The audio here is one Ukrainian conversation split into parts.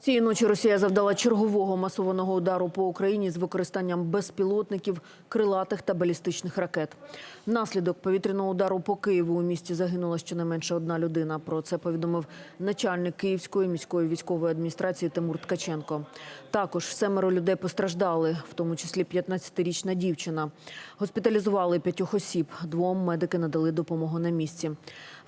Цієї ночі Росія завдала чергового масованого удару по Україні з використанням безпілотників, крилатих та балістичних ракет. Внаслідок повітряного удару по Києву у місті загинула щонайменше одна людина. Про це повідомив начальник Київської міської військової адміністрації Тимур Ткаченко. Також семеро людей постраждали, в тому числі 15-річна дівчина. Госпіталізували п'ятьох осіб. Двом медики надали допомогу на місці.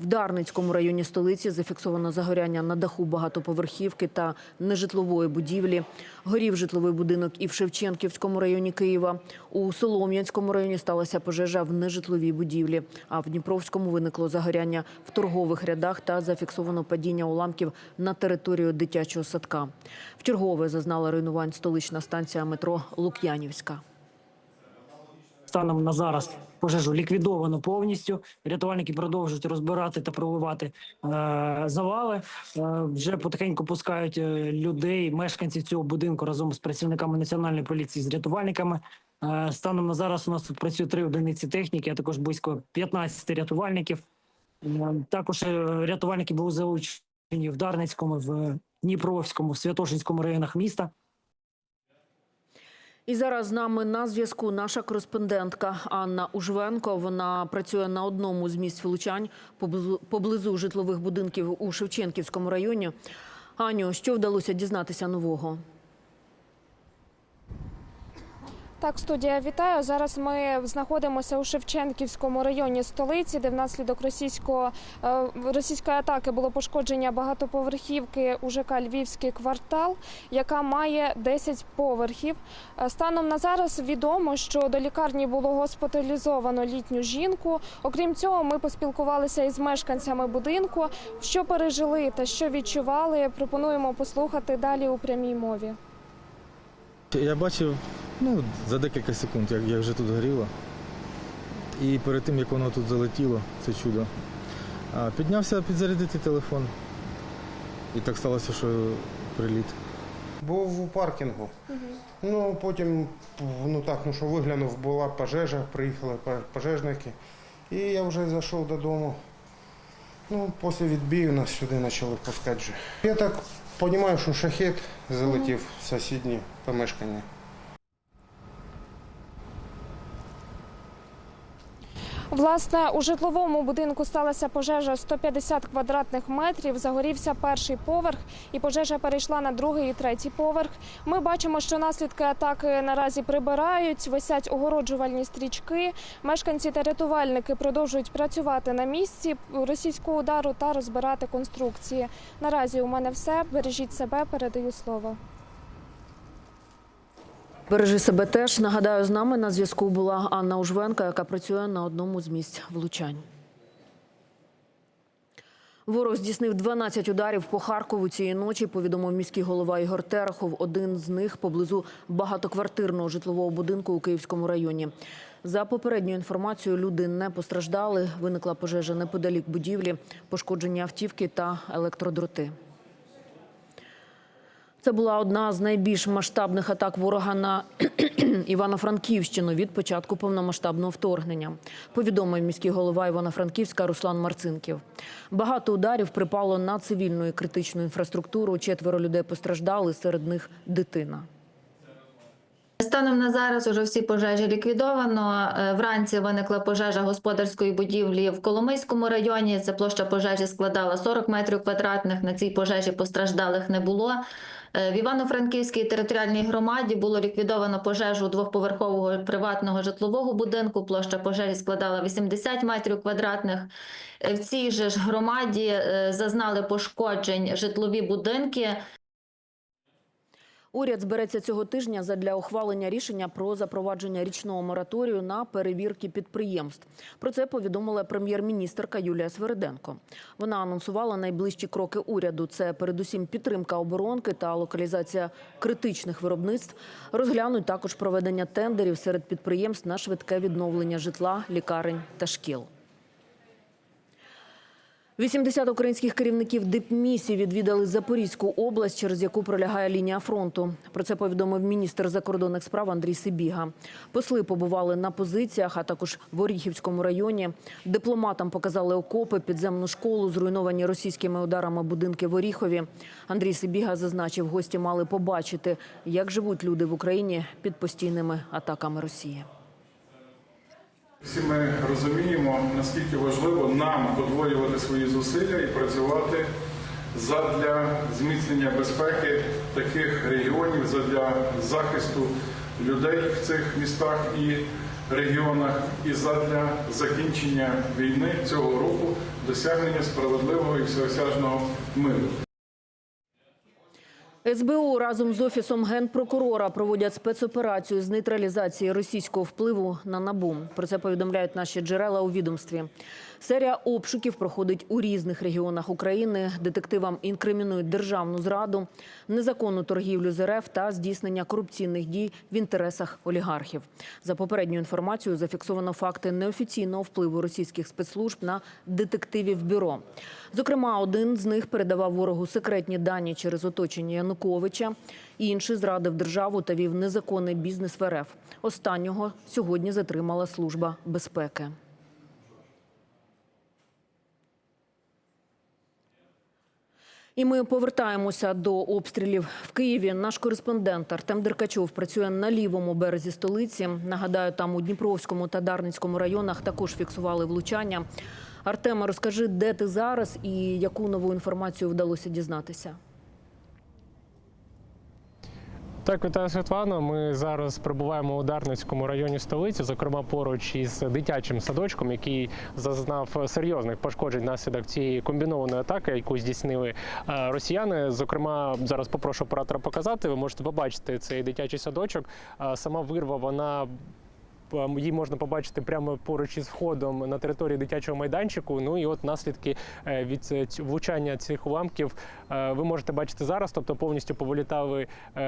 В Дарницькому районі столиці зафіксовано загоряння на даху багатоповерхівки та нежитлової будівлі. Горів житловий будинок і в Шевченківському районі Києва. У Солом'янському районі сталася пожежа в нежитловій будівлі. А в Дніпровському виникло загоряння в торгових рядах та зафіксовано падіння уламків на територію дитячого садка. В чергове зазнала руйнувань столична станція метро Лук'янівська. Станом на зараз пожежу ліквідовано повністю. Рятувальники продовжують розбирати та проливати е, завали. Е, вже потихеньку пускають е, людей, мешканців цього будинку разом з працівниками національної поліції, з рятувальниками. Е, станом на зараз у нас працює три одиниці техніки, а також близько 15 рятувальників. Е, також е, рятувальники були залучені в Дарницькому, в Дніпровському, в Святошинському районах міста. І зараз з нами на зв'язку наша кореспондентка Анна Ужвенко. Вона працює на одному з місць влучань поблизу, житлових будинків у Шевченківському районі. Аню, що вдалося дізнатися нового? Так, студія вітаю. Зараз ми знаходимося у Шевченківському районі столиці, де внаслідок російського е, російської атаки було пошкодження багатоповерхівки у ЖК Львівський квартал, яка має 10 поверхів. Е, Станом на зараз відомо, що до лікарні було госпіталізовано літню жінку. Окрім цього, ми поспілкувалися із мешканцями будинку. Що пережили та що відчували, пропонуємо послухати далі у прямій мові. Я бачив ну, за декілька секунд, як, як вже тут горіло. І перед тим, як воно тут залетіло, це чудо. А, піднявся підзарядити телефон. І так сталося, що приліт. Був у паркінгу. Ну, потім, ну так, ну що виглянув, була пожежа, приїхали пожежники. І я вже зайшов додому. Ну, після відбію нас сюди почали пускати вже. Я так розумію, що шахет залетів в сусіднє помешкання. Власне, у житловому будинку сталася пожежа 150 квадратних метрів. Загорівся перший поверх, і пожежа перейшла на другий і третій поверх. Ми бачимо, що наслідки атаки наразі прибирають, висять огороджувальні стрічки. Мешканці та рятувальники продовжують працювати на місці російського удару та розбирати конструкції. Наразі у мене все. Бережіть себе, передаю слово. Бережи себе теж. Нагадаю, з нами на зв'язку була Анна Ужвенка, яка працює на одному з місць влучань. Ворог здійснив 12 ударів по Харкову цієї ночі, повідомив міський голова Ігор Терехов. Один з них поблизу багатоквартирного житлового будинку у Київському районі. За попередньою інформацією, люди не постраждали. Виникла пожежа неподалік будівлі, пошкоджені автівки та електродроти. Це була одна з найбільш масштабних атак ворога на Івано-Франківщину від початку повномасштабного вторгнення. Повідомив міський голова Івано-Франківська Руслан Марцинків. Багато ударів припало на цивільну і критичну інфраструктуру. Четверо людей постраждали, серед них дитина. Станом на зараз уже всі пожежі ліквідовано. Е, Вранці виникла пожежа господарської будівлі в Коломийському районі. Це площа пожежі складала 40 метрів квадратних. На цій пожежі постраждалих не було. Е, В Івано-Франківській територіальній громаді було ліквідовано пожежу двохповерхового приватного житлового будинку. Площа пожежі складала 80 метрів квадратних. Е, В цій же ж громаді е, зазнали пошкоджень житлові будинки. Уряд збереться цього тижня задля ухвалення рішення про запровадження річного мораторію на перевірки підприємств. Про це повідомила прем'єр-міністерка Юлія Свериденко. Вона анонсувала найближчі кроки уряду. Це передусім підтримка оборонки та локалізація критичних виробництв. Розглянуть також проведення тендерів серед підприємств на швидке відновлення житла, лікарень та шкіл. 80 українських керівників дипмісій відвідали Запорізьку область, через яку пролягає лінія фронту. Про це повідомив міністр закордонних справ Андрій Сибіга. Посли побували на позиціях, а також в Оріхівському районі. Дипломатам показали окопи, підземну школу, зруйновані російськими ударами будинки в Оріхові. Андрій Сибіга зазначив, гості мали побачити, як живуть люди в Україні під постійними атаками Росії. Всі ми розуміємо, наскільки важливо нам подвоювати свої зусилля і працювати задля зміцнення безпеки таких регіонів, задля захисту людей в цих містах і регіонах, і задля закінчення війни цього року, досягнення справедливого і всеосяжного миру. СБУ разом з офісом генпрокурора проводять спецоперацію з нейтралізації російського впливу на набу. Про це повідомляють наші джерела у відомстві. Серія обшуків проходить у різних регіонах України. Детективам інкримінують державну зраду, незаконну торгівлю з РФ та здійснення корупційних дій в інтересах олігархів. За попередньою інформацією зафіксовано факти неофіційного впливу російських спецслужб на детективів бюро. Зокрема, один з них передавав ворогу секретні дані через оточення Януковича. Інший зрадив державу та вів незаконний бізнес в РФ. Останнього сьогодні затримала служба безпеки. І ми повертаємося до обстрілів в Києві. Наш кореспондент Артем Деркачов працює на лівому березі столиці. Нагадаю, там у Дніпровському та Дарницькому районах також фіксували влучання. Артема, розкажи, де ти зараз і яку нову інформацію вдалося дізнатися? Так, вітаю Світлана. Ми зараз перебуваємо у Дарницькому районі столиці, зокрема поруч із дитячим садочком, який зазнав серйозних пошкоджень внаслідок цієї комбінованої атаки, яку здійснили е, росіяни. Зокрема, зараз попрошу оператора показати. Ви можете побачити цей дитячий садочок. Е, Сама вирва вона. Е, Її можна побачити прямо поруч із входом на території дитячого майданчику. Ну і от наслідки е, від е, влучання цих уламків е, ви можете бачити зараз. Тобто повністю повилітали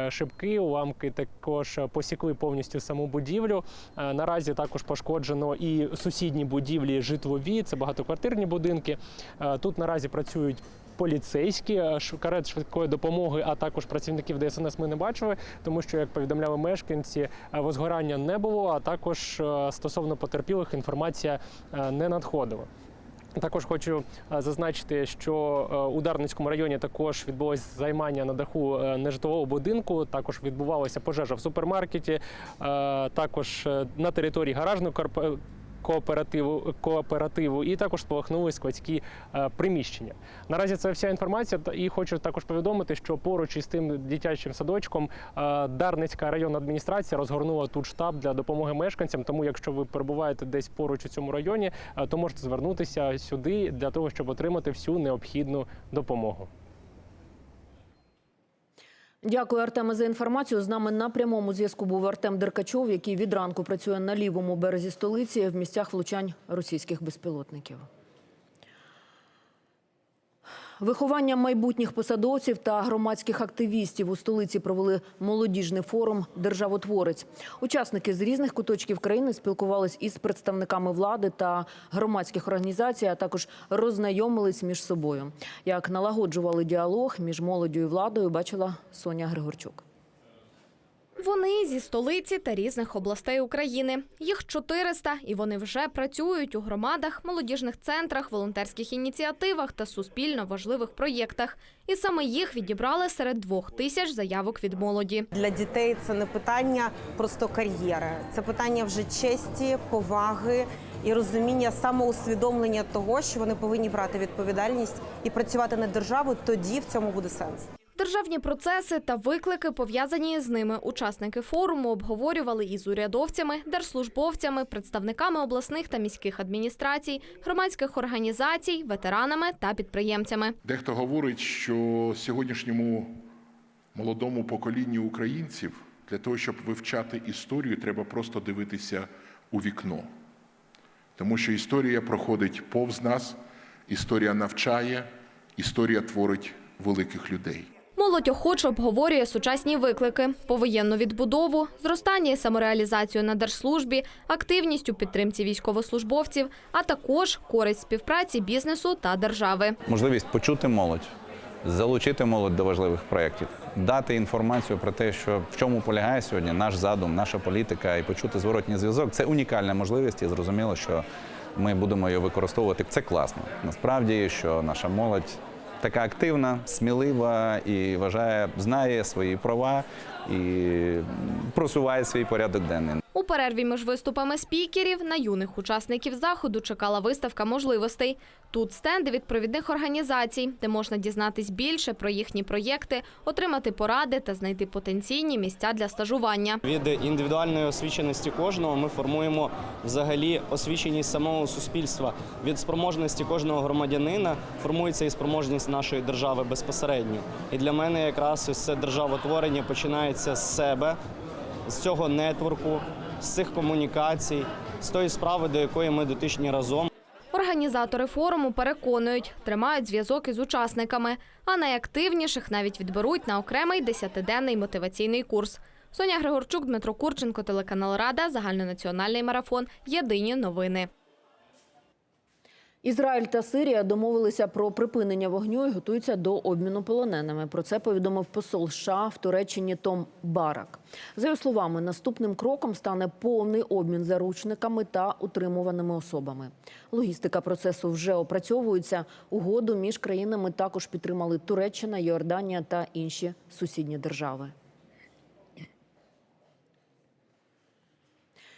шибки, уламки також посікли повністю саму будівлю. Наразі також пошкоджено і сусідні будівлі житлові, це багатоквартирні будинки. Тут наразі працюють. Поліцейські е, карет швидкої допомоги, а також працівників ДСНС ми не бачили, тому що, як повідомляли мешканці, е, возгорання не було. А також е, стосовно потерпілих інформація не надходила. Також хочу зазначити, що у Дарницькому районі також відбулось займання на даху нежитлового будинку. Також відбувалася пожежа в супермаркеті, також на території гаражного корп- Кооперативу кооперативу і також спалахнули складські е, приміщення. Наразі це вся інформація. І хочу також повідомити, що поруч із тим дитячим садочком е, Дарницька районна адміністрація розгорнула тут штаб для допомоги мешканцям. Тому, якщо ви перебуваєте десь поруч у цьому районі, е, то можете звернутися сюди для того, щоб отримати всю необхідну допомогу. Дякую, Артеме, за інформацію. З нами на прямому зв'язку був Артем Деркачов, який від ранку працює на лівому березі столиці в місцях влучань російських безпілотників. Виховання майбутніх посадовців та громадських активістів у столиці провели молодіжний форум Державотворець. Учасники з різних куточків країни спілкувались із представниками влади та громадських організацій, а також роззнайомились між собою. Як налагоджували діалог між молоддю і владою, бачила Соня Григорчук. Вони зі столиці та різних областей України. Їх 400, і вони вже працюють у громадах, молодіжних центрах, волонтерських ініціативах та суспільно важливих проєктах. І саме їх відібрали серед двох тисяч заявок від молоді. Для дітей це не питання просто кар'єри, це питання вже честі, поваги і розуміння самоусвідомлення того, що вони повинні брати відповідальність і працювати на державу. Тоді в цьому буде сенс. Державні процеси та виклики, пов'язані з ними. Учасники форуму обговорювали із урядовцями, держслужбовцями, представниками обласних та міських адміністрацій, громадських організацій, ветеранами та підприємцями. Дехто говорить, що сьогоднішньому молодому поколінню українців для того, щоб вивчати історію, треба просто дивитися у вікно. Тому що історія проходить повз нас, історія навчає, історія творить великих людей. Молодь охоче обговорює сучасні виклики: повоєнну відбудову, зростання і самореалізацію на держслужбі, активність у підтримці військовослужбовців, а також користь співпраці бізнесу та держави. можливість почути молодь, залучити молодь до важливих проєктів, дати інформацію про те, що в чому полягає сьогодні наш задум, наша політика, і почути зворотній зв'язок. Це унікальна можливість, і зрозуміло, що ми будемо її використовувати. Це класно. Насправді, що наша молодь така активна, смілива і вважає, знає свої права і просуває свій порядок денний. У перерві між виступами спікерів на юних учасників заходу чекала виставка можливостей. Тут стенди від провідних організацій, де можна дізнатись більше про їхні проєкти, отримати поради та знайти потенційні місця для стажування. Від індивідуальної освіченості кожного ми формуємо взагалі освіченість самого суспільства. Від спроможності кожного громадянина формується і спроможність нашої держави безпосередньо. І для мене якраз ось це державотворення починається з себе, з цього нетворку, з цих комунікацій, з тої справи, до якої ми дотичні разом. Організатори форуму переконують, тримають зв'язок із учасниками, а найактивніших навіть відберуть на окремий десятиденний мотиваційний курс. Соня Григорчук, Дмитро Курченко, телеканал Рада, загальнонаціональний марафон. Єдині новини. Ізраїль та Сирія домовилися про припинення вогню і готуються до обміну полоненими. Про це повідомив посол США в Туреччині Том Барак. За його словами, наступним кроком стане повний обмін заручниками та утримуваними особами. Логістика процесу вже опрацьовується. Угоду між країнами також підтримали Туреччина, Йорданія та інші сусідні держави.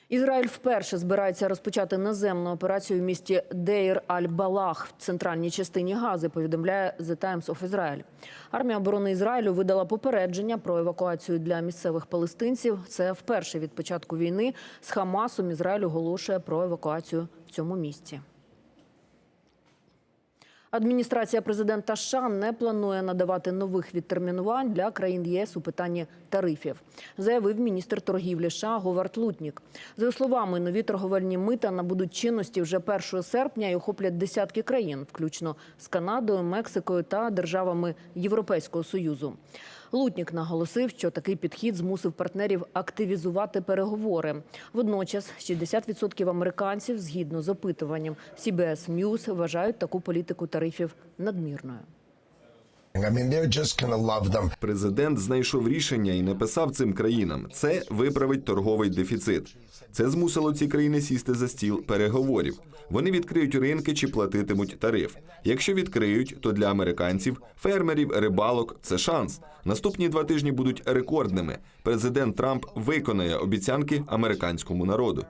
Ізраїль вперше збирається розпочати наземну операцію в місті Дейр Аль-Балах в центральній частині Гази. Повідомляє The Times of Israel. Армія оборони Ізраїлю видала попередження про евакуацію для місцевих палестинців. Це вперше від початку війни з Хамасом Ізраїль оголошує про евакуацію в цьому місті. Адміністрація президента США не планує надавати нових відтермінувань для країн ЄС у питанні тарифів, заявив міністр торгівлі США Говард Лутнік. За словами, нові торговельні мита набудуть чинності вже 1 серпня і охоплять десятки країн, включно з Канадою, Мексикою та державами Європейського союзу. Лутнік наголосив, що такий підхід змусив партнерів активізувати переговори. Водночас 60% американців, згідно з опитуванням CBS News, вважають таку політику тарифів надмірною. Президент знайшов рішення і написав цим країнам: це виправить торговий дефіцит. Це змусило ці країни сісти за стіл переговорів. Вони відкриють ринки чи платитимуть тариф. Якщо відкриють, то для американців, фермерів, рибалок це шанс. Наступні два тижні будуть рекордними. Президент Трамп виконає обіцянки американському народу.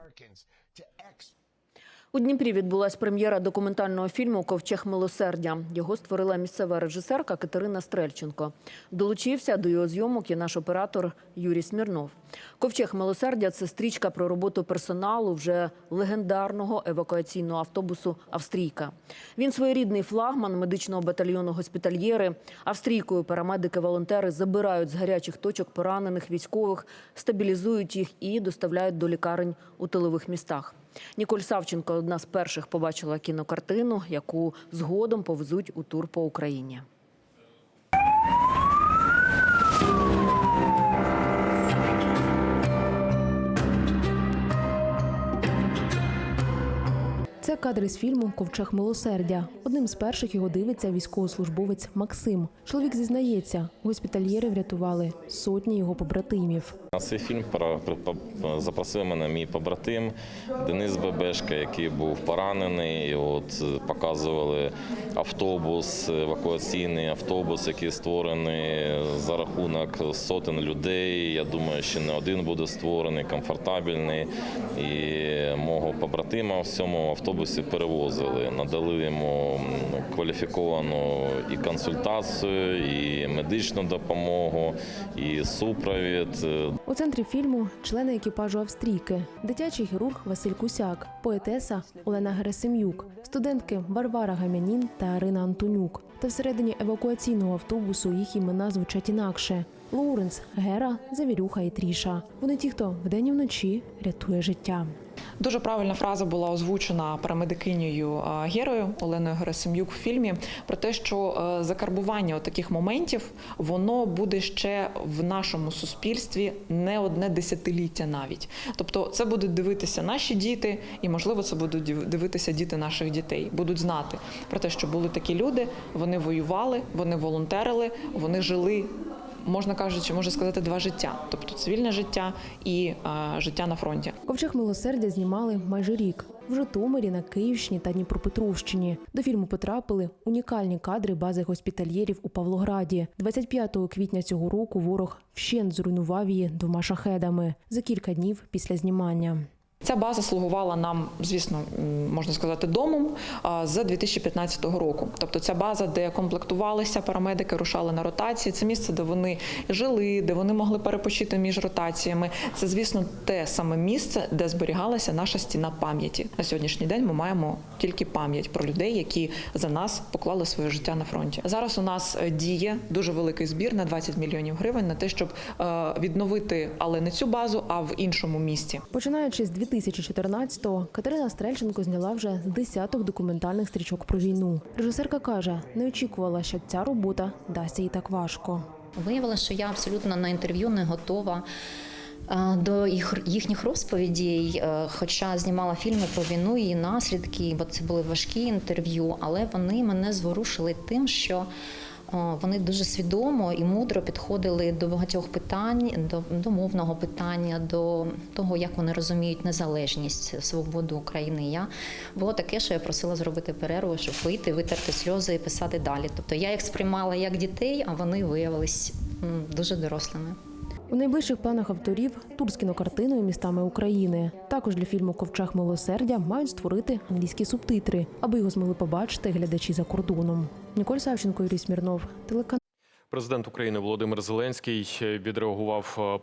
У Дніпрі відбулась прем'єра документального фільму Ковчег милосердя. Його створила місцева режисерка Катерина Стрельченко. Долучився до його зйомок і наш оператор Юрій Смірнов. Ковчег милосердя це стрічка про роботу персоналу вже легендарного евакуаційного автобусу Австрійка. Він своєрідний флагман медичного батальйону госпітальєри. Австрійкою парамедики-волонтери забирають з гарячих точок поранених військових, стабілізують їх і доставляють до лікарень у тилових містах. Ніколь Савченко одна з перших побачила кінокартину, яку згодом повезуть у тур по Україні. Кадри з фільму Ковчег милосердя. Одним з перших його дивиться військовослужбовець Максим. Чоловік зізнається, госпітальєри врятували сотні його побратимів. На цей фільм запросив мене мій побратим Денис Бебешка, який був поранений. От е, показували автобус, евакуаційний автобус, який створений за рахунок сотень людей. Я думаю, що не один буде створений, комфортабельний. І мого побратима в цьому автобусі перевозили, надали йому кваліфіковану і консультацію, і медичну допомогу, і супровід. У центрі фільму члени екіпажу Австрійки, дитячий хірург Василь Кусяк, поетеса Олена Герасим'юк, студентки Варвара Гамянін та Арина Антонюк. Та всередині евакуаційного автобусу їх імена звучать інакше: Лоуренс, Гера, Завірюха і Тріша. Вони ті, хто вдень і вночі рятує життя. Дуже правильна фраза була озвучена парамедикинею Герою Оленою Герасим'юк в фільмі про те, що е, закарбування таких моментів воно буде ще в нашому суспільстві не одне десятиліття навіть. Тобто, це будуть дивитися наші діти, і можливо, це будуть дивитися діти наших дітей. Будуть знати про те, що були такі люди, вони воювали, вони волонтерили, вони жили. Можна кажучи, можна сказати, два життя, тобто цивільне життя і а, життя на фронті. Ковчег милосердя знімали майже рік в Житомирі, на Київщині та Дніпропетровщині. До фільму потрапили унікальні кадри бази госпітальєрів у Павлограді. 25 квітня цього року ворог вщент зруйнував її двома шахедами за кілька днів після знімання. Ця база слугувала нам, звісно, можна сказати, домом з 2015 року. Тобто, ця база, де комплектувалися парамедики, рушали на ротації. Це місце, де вони жили, де вони могли перепочити між ротаціями. Це, звісно, те саме місце, де зберігалася наша стіна пам'яті. На сьогоднішній день ми маємо тільки пам'ять про людей, які за нас поклали своє життя на фронті. Зараз у нас е, діє дуже великий збір на 20 мільйонів гривень на те, щоб е, відновити, але не цю базу, а в іншому місті. Починаючи з 2014-го, Катерина Стрельченко зняла вже з десяток документальних стрічок про війну. Режисерка каже, не очікувала, що ця робота дасться їй так важко. Виявилося, що я абсолютно на інтерв'ю не готова. е, До їх їхніх розповідей, е, хоча знімала фільми про війну і наслідки, бо це були важкі інтерв'ю, але вони мене зворушили тим, що вони дуже свідомо і мудро підходили до багатьох питань, до, до мовного питання, до того, як вони розуміють незалежність, свободу України. Я було таке, що я просила зробити перерву, щоб вийти, витерти сльози і писати далі. Тобто я їх сприймала як дітей, а вони виявились дуже дорослими. У найближчих планах авторів тур з кінокартиною містами України. Також для фільму Ковчег милосердя мають створити англійські субтитри, аби його змогли побачити глядачі за кордоном. Ніколь Савченко, Юрій Смірнов, телеканал. Президент України Володимир Зеленський відреагував е,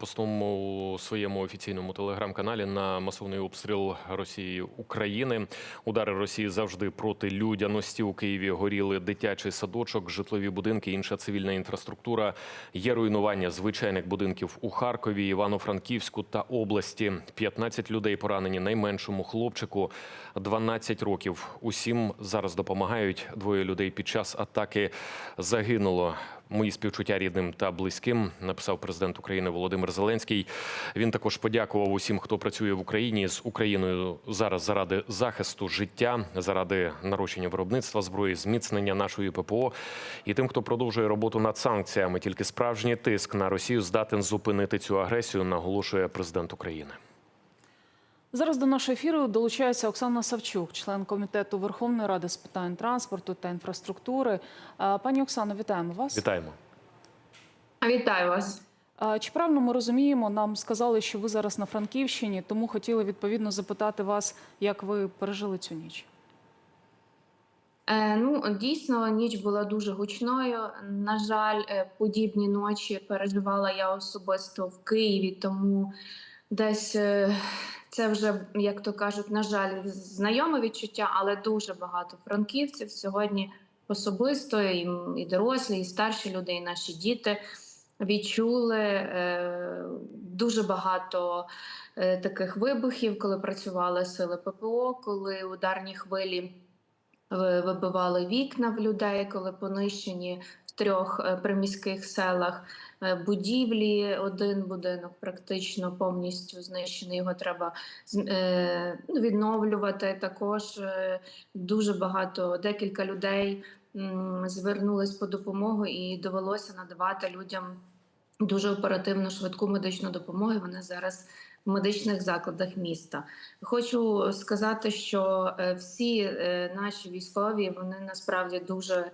своєму офіційному телеграм-каналі на масовний обстріл Росії України. Удари Росії завжди проти людяності. У Києві горіли дитячий садочок, житлові будинки, інша цивільна інфраструктура. Є руйнування звичайних будинків у Харкові, Івано-Франківську та області. 15 людей поранені. Найменшому хлопчику 12 років. Усім зараз допомагають. Двоє людей під час атаки загинуло. Мої співчуття рідним та близьким, написав президент України Володимир Зеленський. Він також подякував усім, хто працює в Україні з Україною зараз заради захисту життя, заради нарощення виробництва зброї, зміцнення нашої ППО і тим, хто продовжує роботу над санкціями. Тільки справжній тиск на Росію здатен зупинити цю агресію, наголошує президент України. Зараз до нашого ефіру долучається Оксана Савчук, член комітету Верховної Ради з питань транспорту та інфраструктури. Пані Оксано, вітаємо вас. Вітаємо. Вітаю вас. Чи правильно ми розуміємо? Нам сказали, що ви зараз на Франківщині, тому хотіли відповідно запитати вас, як ви пережили цю ніч. Е, ну, дійсно, ніч була дуже гучною. На жаль, е, подібні ночі переживала я особисто в Києві, тому десь е, це вже, як то кажуть, на жаль, знайоме відчуття, але дуже багато франківців сьогодні особисто і, і дорослі, і старші люди, і наші діти відчули е, дуже багато е, таких вибухів, коли працювали сили ППО, коли ударні хвилі вибивали вікна в людей, коли понищені трьох е, приміських селах е, будівлі. Один будинок практично повністю знищений. Його треба е, ну, відновлювати. Також дуже багато, декілька людей звернулись по допомогу і довелося надавати людям дуже оперативну швидку медичну допомогу. Вони зараз в медичних закладах міста. Хочу сказати, що всі наші військові вони насправді дуже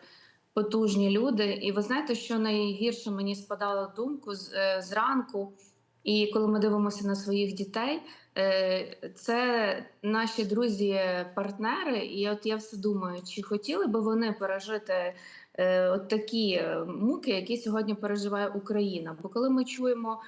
потужні люди. І ви знаєте, що найгірше мені спадало думку з- е, зранку, і коли ми дивимося на своїх дітей, е, це наші друзі-партнери. І от я все думаю, чи хотіли би вони пережити е, от такі муки, які сьогодні переживає Україна? Бо коли ми чуємо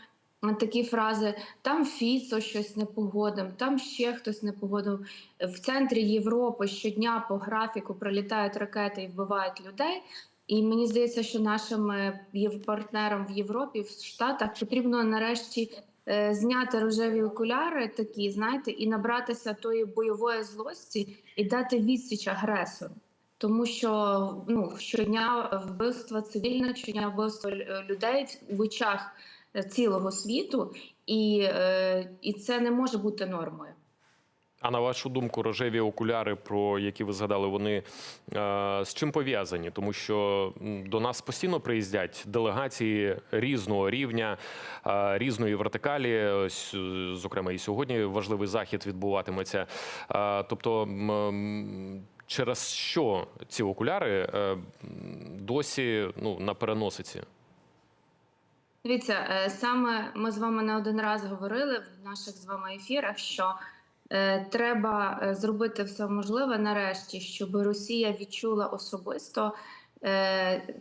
такі фрази: там Фіцо щось не погодив, там ще хтось не погодив. В центрі Європи щодня по графіку прилітають ракети і вбивають людей. І мені здається, що нашим е, партнерам в Європі, в Штатах потрібно нарешті е, зняти рожеві окуляри, такі, знаєте, і набратися тої бойової злості і дати відсіч агресору. Тому що ну, щодня вбивства цивільних, щодня вбивства людей в очах цілого світу, і, е, і це не може бути нормою. А на вашу думку, рожеві окуляри, про які ви згадали, вони е, з чим пов'язані? Тому що до нас постійно приїздять делегації різного рівня, е, різної вертикалі. Зокрема, і сьогодні важливий захід відбуватиметься. Тобто, через що ці окуляри досі ну, на переносиці? Дивіться, е, саме ми з вами не один раз говорили в наших з вами ефірах, що е, треба е, зробити все можливе нарешті, щоб Росія відчула особисто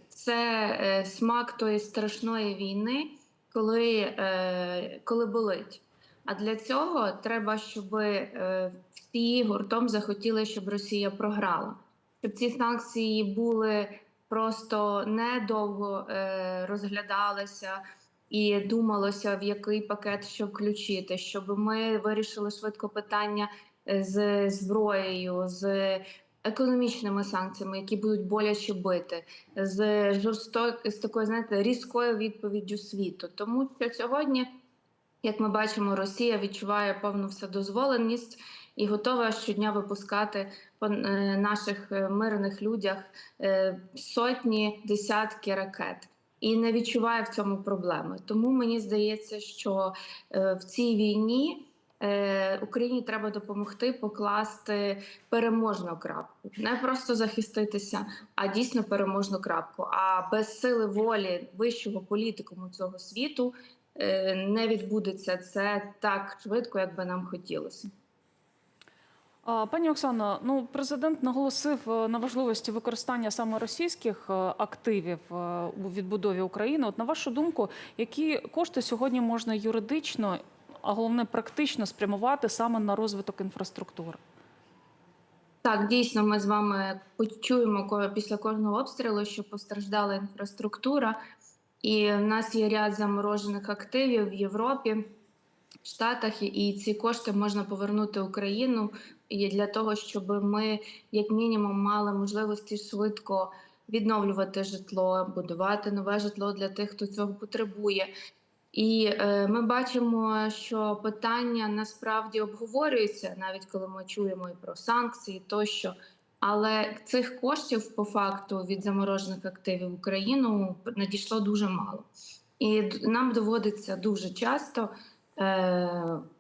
це смак тої страшної війни, коли, коли болить. А для цього треба, щоб всі гуртом захотіли, щоб Росія програла, щоб ці санкції були просто недовго е, розглядалися і думалося, в який пакет що включити, щоб ми вирішили швидко питання е, з зброєю, з економічними санкціями, які будуть боляче бити, з жорсток з такою, знаєте, різкою відповіддю світу. Тому що сьогодні, як ми бачимо, Росія відчуває повну вседозволеність і готова щодня випускати по е, наших е, мирних людях е, сотні, десятки ракет. І не відчуває в цьому проблеми. Тому мені здається, що в цій війні Україні треба допомогти покласти переможну крапку, не просто захиститися, а дійсно переможну крапку. А без сили волі вищого політикуму цього світу не відбудеться це так швидко, як би нам хотілося. Пані Оксано, ну президент наголосив е, на важливості використання саме російських е, активів е, у відбудові України. От на вашу думку, які кошти сьогодні можна юридично, а головне практично спрямувати саме на розвиток інфраструктури? Так, дійсно, ми з вами почуємо після кожного обстрілу, що постраждала інфраструктура, і в нас є ряд заморожених активів в Європі, Штатах, і ці кошти можна повернути Україну і для того, щоб ми, як мінімум, мали можливості швидко відновлювати житло, будувати нове житло для тих, хто цього потребує. І е, ми бачимо, що питання насправді обговорюється, навіть коли ми чуємо і про санкції тощо. Але цих коштів по факту від заморожених активів в Україну надійшло дуже мало. І нам доводиться дуже часто,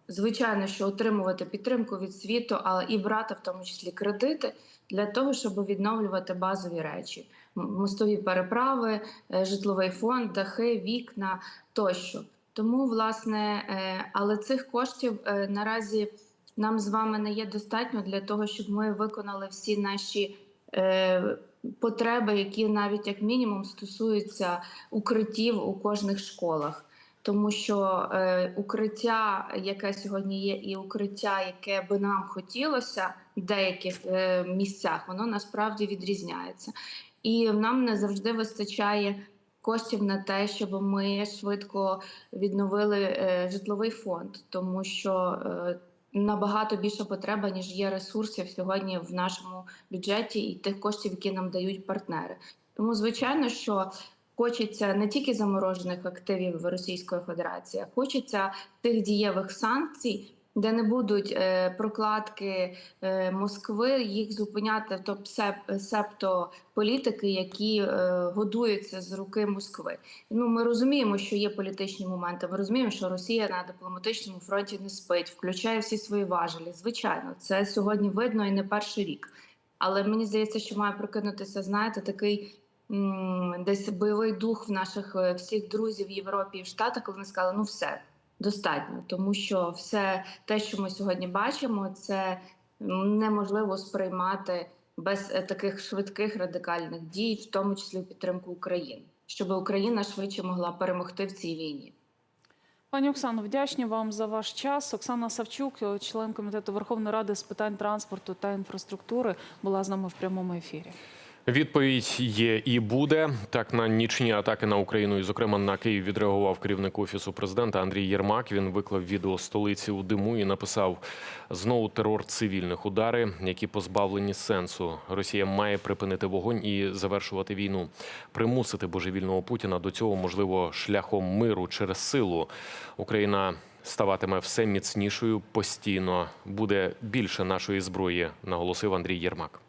звичайно, що отримувати підтримку від світу, але і брати в тому числі кредити для того, щоб відновлювати базові речі: мостові переправи, е, житловий фонд, дахи, вікна тощо. Тому, власне, е, але цих коштів е, наразі нам з вами не є достатньо для того, щоб ми виконали всі наші е, потреби, які навіть як мінімум стосуються укриттів у кожних школах. Тому що е, укриття, яке сьогодні є, і укриття, яке би нам хотілося в деяких е, місцях, воно насправді відрізняється. І нам не завжди вистачає коштів на те, щоб ми швидко відновили е, житловий фонд, тому що е, набагато більша потреба, ніж є ресурсів сьогодні в нашому бюджеті і тих коштів, які нам дають партнери. Тому, звичайно, що хочеться не тільки заморожених активів Російської Федерації, а хочеться тих дієвих санкцій. Де не будуть е, прокладки е, Москви, їх зупиняти то псеп- септо політики, які е, годуються з руки Москви. Ну ми розуміємо, що є політичні моменти. Ми розуміємо, що Росія на дипломатичному фронті не спить, включає всі свої важелі. Звичайно, це сьогодні видно і не перший рік. Але мені здається, що має прокинутися, знаєте, такий десь бойовий дух в наших е, всіх друзів в Європі і в Штатах, коли вони сказали, ну все достатньо, тому що все те, що ми сьогодні бачимо, це неможливо сприймати без е, таких швидких радикальних дій, в тому числі в підтримку України, щоб Україна швидше могла перемогти в цій війні. Пані Оксано, вдячні вам за ваш час. Оксана Савчук, член комітету Верховної Ради з питань транспорту та інфраструктури, була з нами в прямому ефірі. Відповідь є і буде так на нічні атаки на Україну, і зокрема на Київ відреагував керівник офісу президента Андрій Єрмак. Він виклав відео столиці у диму і написав знову терор цивільних удари, які позбавлені сенсу. Росія має припинити вогонь і завершувати війну, примусити божевільного Путіна до цього можливо шляхом миру через силу. Україна ставатиме все міцнішою постійно. Буде більше нашої зброї, наголосив Андрій Єрмак.